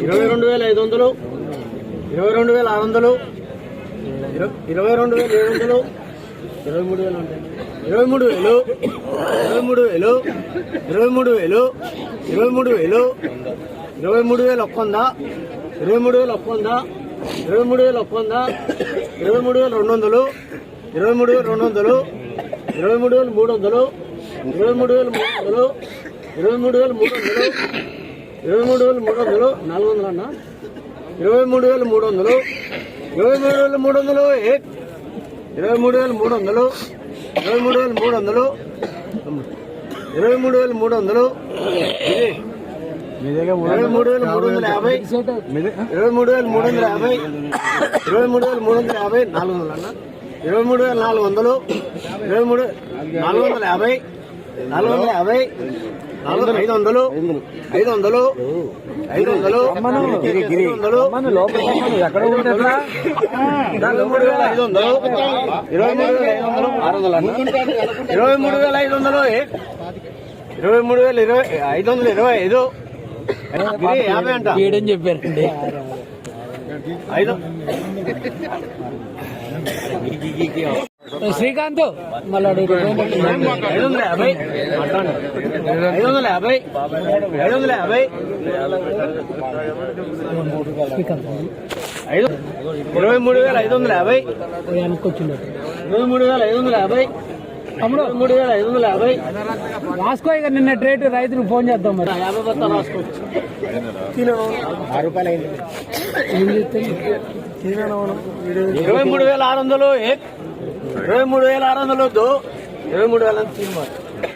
ఇరవై రెండు వేల ఐదు వందలు ఇరవై రెండు వేల ఆరు వందలు ఇర- ఇరవై రెండు వేల ఏడు వందలు ఇరవై మూడు వేలు ఇరవై మూడు వేలు ఇరవై మూడు వేలు ఇరవై మూడు వేలు ఇరవై మూడు వేలు ఇరవై మూడు వేలు ఒక్క వంద ఇరవై మూడు వేలు ఒక్క వంద ఇరవై మూడు వేలు ఒక్క వంద ఇరవై మూడు వేలు రెండు వందలు ఇరవై మూడు వేలు రెండు వందలు ఇరవై మూడు వేలు మూడు వందలు ఇరవై మూడు వేలు మూడు వందలు ఇరవై మూడు వేలు మూడు వందలు ఇరవై మూడు వేలు మూడు వందలు నాలుగు వందలు అన్న ఇరవై మూడు వేలు మూడు వందలు ఇరవై మూడు వేలు మూడు వందలు ఏ ఇరవై మూడు వేలు మూడు వందలు ఇరవై మూడు వేలు మూడు వందలు ఇరవై మూడు వేలు మూడు వందలు ఇది ఇరవై మూడు వేలు మూడు వందల యాభై ఇరవై మూడు వేలు మూడు వందల యాభై ఇరవై మూడు వేలు మూడు వందల యాభై నాలుగు వందలు అన్న ఇరవై మూడు వేల నాలుగు వందలు ఇరవై మూడు నాలుగు వందల యాభై నాలుగు వందల యాభై నాలుగు వందల ఐదు వందలు ఐదు వందలు ఐదు వందలు ఐదు ఎక్కడ మూడు వేల ఐదు వందలు ఇరవై మూడు వేల ఐదు వందలు ఆరు వందలు ఇరవై మూడు వేల ఐదు వందలు ఏ? ఇరవై మూడు వేల ఇరవై ఐదు వందల ఇరవై ఐదు యాభై అంట ఏడని చెప్పారండి శ్రీకాంత్ మళ్ళీ ఐదు వందల యాభై. ఐదు వందల యాభై ఐదు వందల యాభై. ఐదు ఇరవై మూడు వేల ఐదు వందల యాభై. ఇరవై మూడు వేల ఐదు వందల యాభై. తమ్ముడు మూడు వేల ఐదు వందల యాభై. రాసుకో ఇక నిన్న రేటు రైతులకు ఫోన్ చేద్దాం మరి. యాభై బత్తాలు రాసుకోవచ్చు ఇరవై మూడు వేల ఆరు వందలు? ఇరవై మూడు వేల ఆరు వందలు వద్దు. ఇరవై మూడు వేల తీర్మానం.